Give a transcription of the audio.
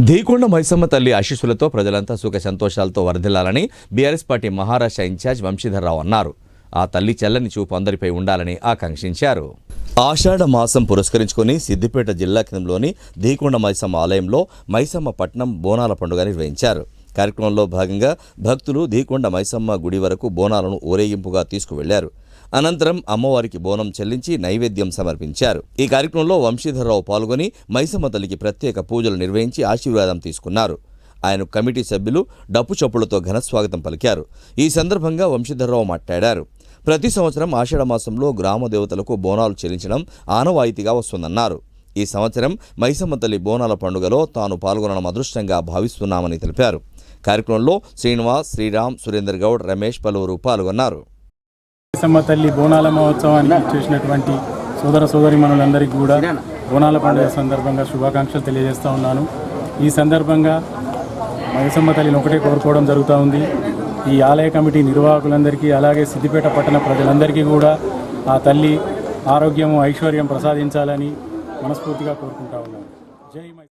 ధీకొండ మైసమ్మ తల్లి ఆశీస్సులతో ప్రజలంతా సుఖ సంతోషాలతో వరదిల్లాలని BRS party Maharashtra incharge Vamshidhar Rao అన్నారు. ఆ తల్లి చెల్లని చూపు అందరిపై ఉండాలని ఆకాంక్షించారు. ఆషాఢ మాసం పురస్కరించుకొని సిద్దిపేట జిల్లా కేంద్రంలోని ధీకొండ మైసమ్మ ఆలయంలో మైసమ్మ పట్నం బోనాల పండుగ నిర్వహించారు. కార్యక్రమంలో భాగంగా భక్తులు ధీకొండ మైసమ్మ గుడి వరకు బోనాలను ఊరేగింపుగా తీసుకువెళ్ళారు. అనంతరం అమ్మవారికి బోనం చెల్లించి నైవేద్యం సమర్పించారు. ఈ కార్యక్రమంలో వంశీధరరావు పాల్గొని మైసమ్మ తల్లికి ప్రత్యేక పూజలు నిర్వహించి ఆశీర్వాదం తీసుకున్నారు. ఆయన కమిటీ సభ్యులు డప్పు చప్పులతో ఘనస్వాగతం పలికారు. ఈ సందర్భంగా వంశీధరరావు మాట్లాడారు. ప్రతి సంవత్సరం ఆషాఢ మాసంలో గ్రామ దేవతలకు బోనాలు చెల్లించడం ఆనవాయితీగా వస్తుందన్నారు. ఈ సంవత్సరం మైసమ్మ తల్లి బోనాల పండుగలో తాను పాల్గొనడం అదృష్టంగా భావిస్తున్నామని తెలిపారు. కార్యక్రమంలో శ్రీనివాస్ శ్రీరామ్ సురేందర్ గౌడ్ రమేష్ పలువురు పాల్గొన్నారు. మైసమ్మ తల్లి బోనాల మహోత్సవాన్ని చేసినటువంటి సోదర సోదరి మనులందరికీ కూడా బోనాల పండుగ సందర్భంగా శుభాకాంక్షలు తెలియజేస్తూ ఉన్నాను. ఈ సందర్భంగా మైసమ్మ తల్లిని ఒకటే కోరుకోవడం జరుగుతూ ఉంది. ఈ ఆలయ కమిటీ నిర్వాహకులందరికీ అలాగే సిద్దిపేట పట్టణ ప్రజలందరికీ కూడా ఆ తల్లి ఆరోగ్యము ఐశ్వర్యం ప్రసాదించాలని మనస్ఫూర్తిగా కోరుకుంటా ఉన్నాను. జై మై